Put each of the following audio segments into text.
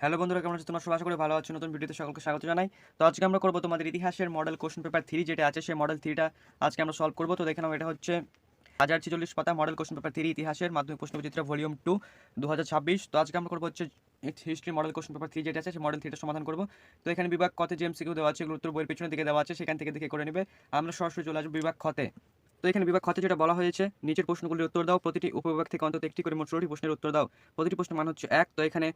Hello বন্ধুরা, কেমন আছো? তোমরা সবাই আশা করি ভালো আছো। নতুন ভিডিওতে সকলকে স্বাগত জানাই। তো আজকে আমরা করব তোমাদের ইতিহাসের মডেল কোশ্চেন পেপার থ্রি যেটা আছে, সেই মডেল থ্রিটা আজকে আমরা সলভ করব। তো দেখে নাও, এটা হচ্ছে হাজার ছিচল্লিশ পাতা মডেল কোশ্চেন পেপার থ্রি ইতিহাসের মাধ্যমিক প্রশ্নবিচিত্র ভলিউম টু দু হাজার ছাব্বিশ। তো আজকে আমরা করব হচ্ছে history model question paper three যেটা আছে, সেই মডেল থ্রিটা সমাধান করব। তো এখানে বিভাগ কতে যে এমসিকিউ দেওয়া আছে উত্তর বইয়ের পিছনের দিকে দেওয়া আছে, সেখান থেকে দেখে করে নেবে। আমরা সরাসরি চলে আসব বিভাগ খতে তো এখানে বিভাগ খতে যেটা বলা হয়েছে, নিচের প্রশ্নগুলির উত্তর দাও। প্রতিটি উপবিভাগ থেকে অন্তত একটি করে মোট ষোলোটি প্রশ্নের উত্তর দাও। প্রতিটি প্রশ্নের মান হচ্ছে এক। তো এখানে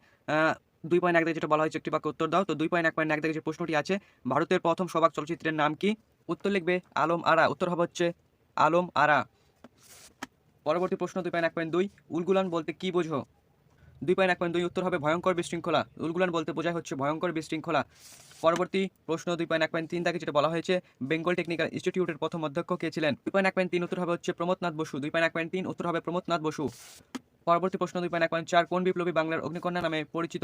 দুই পয়েন্ট এক থেকে যেটা বলা হয়েছে একটি বাক্য উত্তর দাও। তো দুই পয়েন্ট এক পয়েন্ট এক দিকে যে প্রশ্নটি আছে, ভারতের প্রথম সবাক চলচ্চিত্রের নাম কি? উত্তর লিখবে আলম আরা। উত্তর হবে হচ্ছে আলম আরা। পরবর্তী প্রশ্ন দুই পয়েন্ট এক পয়েন্ট দুই। উলগুলান বলতে কি বোঝো? দুই পয়েন্ট এক পয়েন্ট দুই উত্তর হবে ভয়ঙ্কর বিশৃঙ্খলা। উলগুলান বলতে বোঝায় হচ্ছে ভয়ঙ্কর বিশৃঙ্খলা। পরবর্তী প্রশ্ন দুই পয়েন্ট এক পয়েন্ট তিন তাকে যেটা বলা হয়েছে, বেঙ্গল টেকনিক্যাল ইনস্টিটিউটের প্রথম অধ্যক্ষ কে ছিলেন? দুই পয়েন্ট এক পয়েন্ট তিন উত্তর হবে হচ্ছে প্রমোদনাথ বসু। দুই পয়েন্ট এক পয়েন্ট তিন উত্তর হবে প্রমোদনাথ বসু। পরবর্তী প্রশ্ন দুই পয়েন্ট এক পয়েন্ট চার কোন বিপ্লবী বাংলার অগ্নিকন্যা নামে পরিচিত?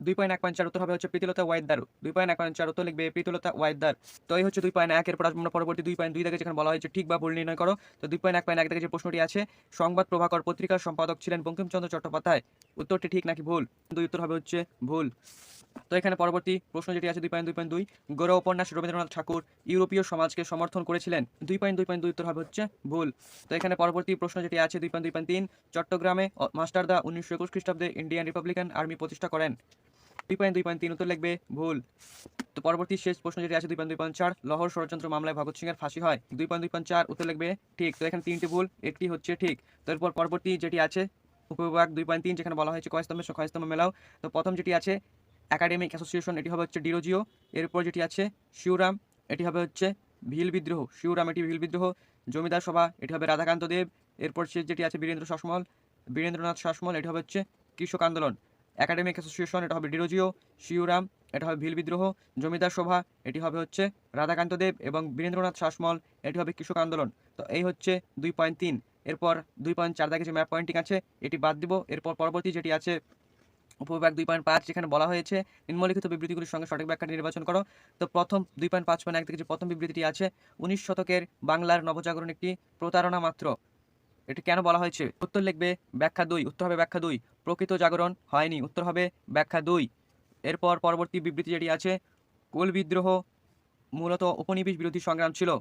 দুই পয়েন্ট এক পয়েন্ট চার উত্তর হবে হচ্ছে প্রীতিলতা ওয়াইদার দুই পয়েন্ট এক পয়েন্ট চার উত্তর লিখবে প্রীতিলতা ওয়াইদার তো এই হচ্ছে দুই পয়েন্ট একের পর আমরা পরবর্তী দুই পয়েন্ট দুই থেকে যেখানে বলা হয়েছে ঠিক বা ভুল নির্ণয় করো। তো দুই পয়েন্ট এক পয়েন্ট এক থেকে যে প্রশ্নটি আছে, সংবাদ প্রভাকর পত্রিকার সম্পাদক ছিলেন বঙ্কিমচন্দ্র চট্টোপাধ্যায়। উত্তরটি ঠিক নাকি ভুল? দুই উত্তর হবে হচ্ছে ভুল। তো এখানে পরবর্তী প্রশ্ন যেটি আছে দুই পয়েন্ট দুই পয়েন্ট দুই গৌরব উপন্যাস রবীন্দ্রনাথ ঠাকুর ইউরোপীয় সমাজকে সমর্থন করেছিলেন দুই পয়েন্ট দুই পয়েন্ট দুই উত্তর হবে হচ্ছে ভুল তো এখানে পরবর্তী প্রশ্ন যেটি আছে দুই পয়েন্ট দুই পয়েন্ট তিন চট্টগ্রামে মাস্টারদা উনিশশো একুশ খ্রিস্টাব্দে ইন্ডিয়ান রিপাবলিকান আর্মি প্রতিষ্ঠা করেন দুই পয়েন্ট দুই পয়েন্ট তিন উত্তর লিখবে ভুল তো পরবর্তী শেষ প্রশ্ন যেটি আছে দুই পয়েন্ট দুই পয়েন্ট চার লহর ষড়যন্ত্র মামলায় ভগৎ সিংয়ের ফাঁসি হয় দুই পয়েন্ট দুই পয়েন্ট চার উত্তর লিখবে ঠিক তো এখানে তিনটি ভুল একটি হচ্ছে ঠিক তো এরপর পরবর্তী যেটি আছে উপবিভাগ দুই পয়েন্ট তিন যেখানে বলা হয়েছে কয়স্তম্ভের কয়স্তম্ভ মেলাও তো প্রথম যেটি আছে একাডেমিক অ্যাসোসিয়েশন এটি হবে হচ্ছে ডিরোজিও এরপর যেটি আছে শিউরাম এটি হবে হচ্ছে ভিল বিদ্রোহ শিউরাম এটি ভিল বিদ্রোহ, জমিদার সভা, এটি হবে রাধাকান্ত দেব, এরপর শেষ যেটি আছে বীরেন্দ্র শাসমল, বীরেন্দ্রনাথ শাসমল, এটি হবে হচ্ছে কৃষক আন্দোলন। একাডেমিক অ্যাসোসিয়েশন এটা হবে ডিরোজিও শিউরাম এটা হবে ভিল বিদ্রোহ, জমিদার সভা, এটি হবে হচ্ছে রাধাকান্ত দেব এবং বীরেন্দ্রনাথ শাসমল, এটি হবে কৃষক আন্দোলন। তো এই হচ্ছে দুই পয়েন্ট তিন। এরপর দুই পয়েন্ট চার দাগে যে ম্যাপ পয়েন্টিং আছে, এটি বাদ দিব। এরপর পরবর্তী যেটি আছে উপবিভাগ দুই পয়েন্ট পাঁচ, যেখানে বলা হয়েছে নিম্নলিখিত বিবৃতিগুলির সঙ্গে সঠিক ব্যাখ্যাটি নির্বাচন করো। তো প্রথম দুই পয়েন্ট পাঁচ পয়েন্ট এক থেকে যে প্রথম বিবৃতিটি আছে, উনিশ শতকের বাংলার নবজাগরণ একটি প্রতারণা মাত্র। এটি কেন বলা হয়েছে? উত্তর লিখবে, ব্যাখ্যা দুই, উত্তর হবে ব্যাখ্যা দুই। প্রকৃত জাগরণ হয়নি, উত্তর হবে ব্যাখ্যা দুই। এরপর পরবর্তী বিবৃতি যেটি আছে, কোল বিদ্রোহ মূলত উপনিবেশ বিরোধী সংগ্রাম ছিল।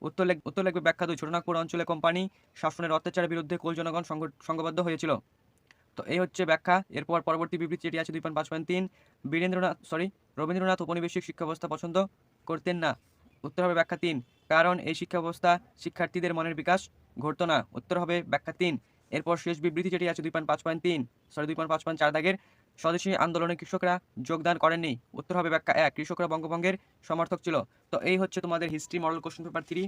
উত্তর উত্তর লিখবে ব্যাখ্যা দুই, ছোটনাগপুর অঞ্চলে কোম্পানি শাসনের অত্যাচারের বিরুদ্ধে কোল জনগণ সংঘ- সংঘবদ্ধ হয়েছিল। তো এই হচ্ছে ব্যাখ্যা। এরপর পরবর্তী বিবৃতি যেটি আছে দুই পয়েন্ট পাঁচ পয়েন্ট তিন। বীরেন্দ্রনাথ সরি রবীন্দ্রনাথ উপনিবেশিক শিক্ষা ব্যবস্থা পছন্দ করতেন না। উত্তর হবে ব্যাখ্যা তিন, কারণ এই শিক্ষা ব্যবস্থা শিক্ষার্থীদের মনের বিকাশ ঘটতো না। উত্তর হবে ব্যাখ্যা তিন। এরপর শেষ বিবৃতি যেটি আছে দুই পয়েন্ট পাঁচ পয়েন্ট তিন সরি দুই পয়েন্ট পাঁচ পয়েন্ট চার দাগের স্বদেশী আন্দোলনে কৃষকরা যোগদান করেননি। উত্তর হবে ব্যাখ্যা এক, কৃষকরা বঙ্গভঙ্গের সমর্থক ছিল। তো এই হচ্ছে তোমাদের history model question paper three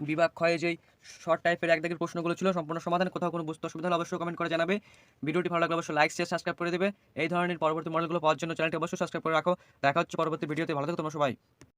বিভাগ ক্ষয়ে যেই শর্ট টাইপের এক দাগের প্রশ্নগুলো ছিল, সম্পূর্ণ সমাধান, কোথাও কোনো বুঝতে অসুবিধা হলে অবশ্যই কমেন্ট করে জানাবে। ভিডিওটি ভালো লাগলে অবশ্যই লাইক শেয়ার সাবস্ক্রাইব করে দেবে। এই ধরনের পরবর্তী মডেলগুলো পাওয়ার জন্য চ্যানেলটি অবশ্যই সাবস্ক্রাইব করে রাখো। দেখা হচ্ছে পরবর্তী ভিডিওতে, ভালো থাকো তোমরা সবাই।